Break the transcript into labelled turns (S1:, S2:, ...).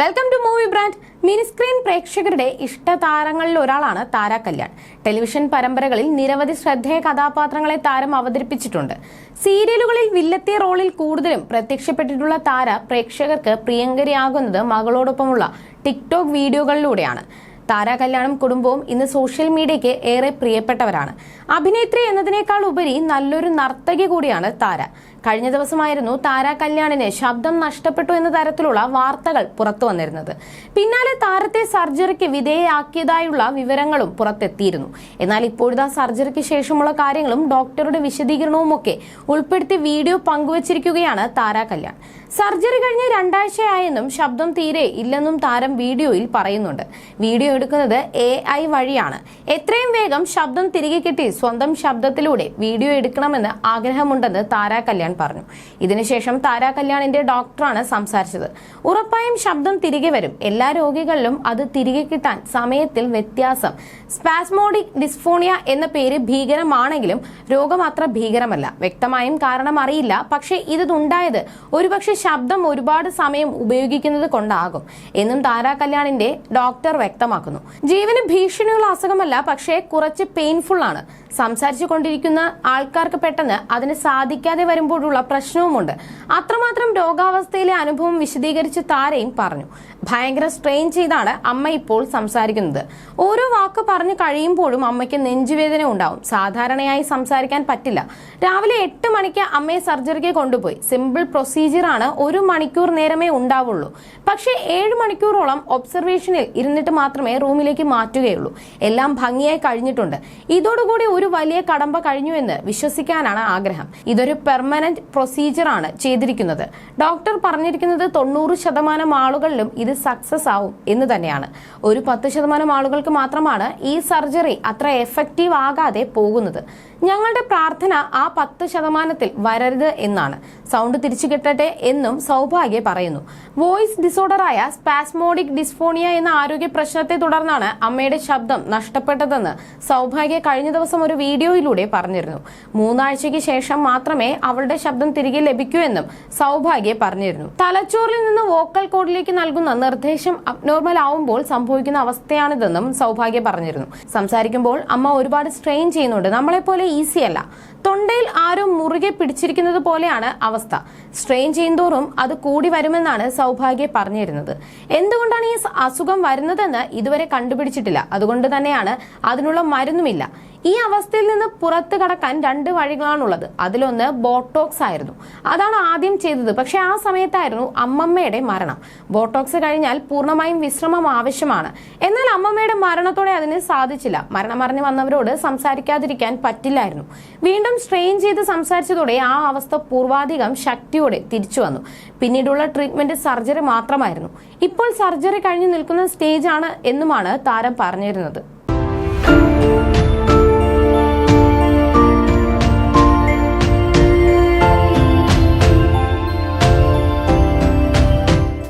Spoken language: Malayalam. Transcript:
S1: Welcome to movie brand mini screen പ്രേക്ഷകരുടെ ഇഷ്ടതാരങ്ങളിൽ ഒരാളാണ് താര കല്യാൺ. ടെലിവിഷൻ പരമ്പരകളിൽ നിരവധി ശ്രദ്ധേയ കഥാപാത്രങ്ങളെ താരം അവതരിപ്പിച്ചിട്ടുണ്ട്. സീരിയലുകളിൽ വില്ലത്തെ റോളിൽ കൂടുതലും പ്രത്യക്ഷപ്പെട്ടിട്ടുള്ള താര പ്രേക്ഷകർക്ക് പ്രിയങ്കരിയാകുന്നത് മകളോടൊപ്പമുള്ള ടിക്ടോക്ക് വീഡിയോകളിലൂടെയാണ്. താര കല്യാണം കുടുംബവും ഇന്ന് സോഷ്യൽ മീഡിയയ്ക്ക് ഏറെ പ്രിയപ്പെട്ടവരാണ്. അഭിനേത്രി എന്നതിനേക്കാൾ ഉപരി നല്ലൊരു നർത്തകി കൂടിയാണ് താര. കഴിഞ്ഞ ദിവസമായിരുന്നു താര കല്യാണിന് ശബ്ദം നഷ്ടപ്പെട്ടു എന്ന തരത്തിലുള്ള വാർത്തകൾ പുറത്തു വന്നിരുന്നത്. പിന്നാലെ താരത്തെ സർജറിക്ക് വിധേയയാക്കിയതായുള്ള വിവരങ്ങളും പുറത്തെത്തിയിരുന്നു. എന്നാൽ ഇപ്പോഴത്തെ സർജറിക്ക് ശേഷമുള്ള കാര്യങ്ങളും ഡോക്ടറുടെ വിശദീകരണവും ഒക്കെ ഉൾപ്പെടുത്തി വീഡിയോ പങ്കുവച്ചിരിക്കുകയാണ് താര കല്യാൺ. സർജറി കഴിഞ്ഞ് രണ്ടാഴ്ചയായെന്നും ശബ്ദം തീരെ ഇല്ലെന്നും താരം വീഡിയോയിൽ പറയുന്നുണ്ട്. വീഡിയോ എടുക്കുന്നത് എ ഐ വഴിയാണ്. എത്രയും വേഗം ശബ്ദം തിരികെ കിട്ടി സ്വന്തം ശബ്ദത്തിലൂടെ വീഡിയോ എടുക്കണമെന്ന് ആഗ്രഹമുണ്ടെന്ന് താര കല്യാൺ പറഞ്ഞു. ഇതിനുശേഷം താര കല്യാണിന്റെ ഡോക്ടറാണ് സംസാരിച്ചത്. ഉറപ്പായും ശബ്ദം തിരികെ വരും. എല്ലാ രോഗികളിലും അത് തിരികെ കിട്ടാൻ സമയത്തിൽ വ്യത്യാസം. സ്പാസ്മോഡിക് ഡിസ്ഫോണിയ എന്ന പേര് ഭീകരമാണെങ്കിലും രോഗം അത്ര ഭീകരമല്ല. വ്യക്തമായും കാരണം അറിയില്ല. പക്ഷേ ഇതുണ്ടായത് ഒരുപക്ഷെ ശബ്ദം ഒരുപാട് സമയം ഉപയോഗിക്കുന്നത് കൊണ്ടാകും എന്നും താരാ കല്യാണിന്റെ ഡോക്ടർ വ്യക്തമാക്കുന്നു. ജീവന് ഭീഷണിയുള്ള അസുഖമല്ല പക്ഷേ കുറച്ച് പെയിൻഫുൾ ആണ്. സംസാരിച്ചു കൊണ്ടിരിക്കുന്ന ആൾക്കാർക്ക് പെട്ടെന്ന് അതിന് സാധിക്കാതെ വരുമ്പോഴുള്ള പ്രശ്നവുമുണ്ട്. അത്രമാത്രം രോഗാവസ്ഥയിലെ അനുഭവം വിശദീകരിച്ച് താരയും പറഞ്ഞു. ഭയങ്കര സ്ട്രെയിൻ ചെയ്താണ് അമ്മ ഇപ്പോൾ സംസാരിക്കുന്നത്. ഓരോ വാക്ക് പറഞ്ഞു കഴിയുമ്പോഴും അമ്മയ്ക്ക് നെഞ്ചുവേദന ഉണ്ടാവും. സാധാരണയായി സംസാരിക്കാൻ പറ്റില്ല. രാവിലെ എട്ട് മണിക്ക് അമ്മയെ സർജറിക്ക് കൊണ്ടുപോയി. സിമ്പിൾ പ്രൊസീജിയർ ആണ് ഒരു മണിക്കൂർ നേരമേ ഉണ്ടാവുള്ളൂ. പക്ഷേ ഏഴ് മണിക്കൂറോളം ഒബ്സർവേഷനിൽ ഇരുന്നിട്ട് മാത്രമേ റൂമിലേക്ക് മാറ്റുകയുള്ളൂ. എല്ലാം ഭംഗിയായി കഴിഞ്ഞിട്ടുണ്ട്. ഇതോടുകൂടി ഒരു വലിയ കടമ്പ കഴിഞ്ഞു എന്ന് വിശ്വസിക്കാനാണ് ആഗ്രഹം. ഇതൊരു പെർമനന്റ് പ്രൊസീജിയർ ആണ് ചെയ്തിരിക്കുന്നത്. ഡോക്ടർ പറഞ്ഞിരിക്കുന്നത് തൊണ്ണൂറ് ശതമാനം ആളുകളിലും ഇത് സക്സസ് ആവും എന്ന് തന്നെയാണ്. ഒരു പത്ത് ശതമാനം ആളുകൾക്ക് മാത്രമാണ് ഈ സർജറി അത്ര എഫക്റ്റീവ് ആകാതെ പോകുന്നത്. ഞങ്ങളുടെ പ്രാർത്ഥന ആ പത്ത് ശതമാനത്തിൽ വരരുത് എന്നാണ്. സൗണ്ട് തിരിച്ചു കിട്ടട്ടെ എന്നും സൗഭാഗ്യ പറയുന്നു. വോയിസ് ഡിസോർഡറായ സ്പാസ്മോഡിക് ഡിസ്ഫോണിയ എന്ന ആരോഗ്യ പ്രശ്നത്തെ തുടർന്നാണ് അമ്മയുടെ ശബ്ദം നഷ്ടപ്പെട്ടതെന്ന് സൗഭാഗ്യ കഴിഞ്ഞ ദിവസം ഒരു വീഡിയോയിലൂടെ പറഞ്ഞിരുന്നു. മൂന്നാഴ്ചയ്ക്ക് ശേഷം മാത്രമേ അവളുടെ ശബ്ദം തിരികെ ലഭിക്കൂ സൗഭാഗ്യ പറഞ്ഞിരുന്നു. തലച്ചോറിൽ നിന്ന് വോക്കൽ കോഡിലേക്ക് നൽകുന്ന നിർദ്ദേശം അബ്നോർമൽ ആവുമ്പോൾ സംഭവിക്കുന്ന അവസ്ഥയാണിതെന്നും സൗഭാഗ്യ പറഞ്ഞിരുന്നു. സംസാരിക്കുമ്പോൾ അമ്മ ഒരുപാട് സ്ട്രെയിൻ ചെയ്യുന്നുണ്ട്. നമ്മളെപ്പോലെ ഈസി അല്ല. തൊണ്ടയിൽ ആരോ മുറുകെ പിടിച്ചിരിക്കുന്നത് പോലെയാണ് അവസ്ഥ. സ്ട്രെയിൻ ചെയ്യുന്നതോറും അത് കൂടി വരുമെന്നാണ് സൗഭാഗ്യ പറഞ്ഞിരുന്നത്. എന്തുകൊണ്ടാണ് ഈ അസുഖം വരുന്നതെന്ന് ഇതുവരെ കണ്ടുപിടിച്ചിട്ടില്ല. അതുകൊണ്ട് തന്നെയാണ് അതിനുള്ള മരുന്നുമില്ല. ഈ അവസ്ഥയിൽ നിന്ന് പുറത്തു കടക്കാൻ രണ്ട് വഴികളാണുള്ളത്. അതിലൊന്ന് ബോട്ടോക്സ് ആയിരുന്നു. അതാണ് ആദ്യം ചെയ്തത്. പക്ഷെ ആ സമയത്തായിരുന്നു അമ്മമ്മയുടെ മരണം. ബോട്ടോക്സ് കഴിഞ്ഞാൽ പൂർണമായും വിശ്രമം ആവശ്യമാണ്. എന്നാൽ അമ്മമ്മയുടെ മരണത്തോടെ അതിന് സാധിച്ചില്ല. മരണമറിഞ്ഞ് വന്നവരോട് സംസാരിക്കാതിരിക്കാൻ പറ്റില്ലായിരുന്നു. വീണ്ടും സ്ട്രെയിൻ ചെയ്ത് സംസാരിച്ചതോടെ ആ അവസ്ഥ പൂർവാധികം ശക്തിയോടെ തിരിച്ചു വന്നു. പിന്നീടുള്ള ട്രീറ്റ്മെന്റ് സർജറി മാത്രമായിരുന്നു. ഇപ്പോൾ സർജറി കഴിഞ്ഞു നിൽക്കുന്ന സ്റ്റേജ് ആണ് എന്നുമാണ് താരം പറഞ്ഞിരുന്നത്.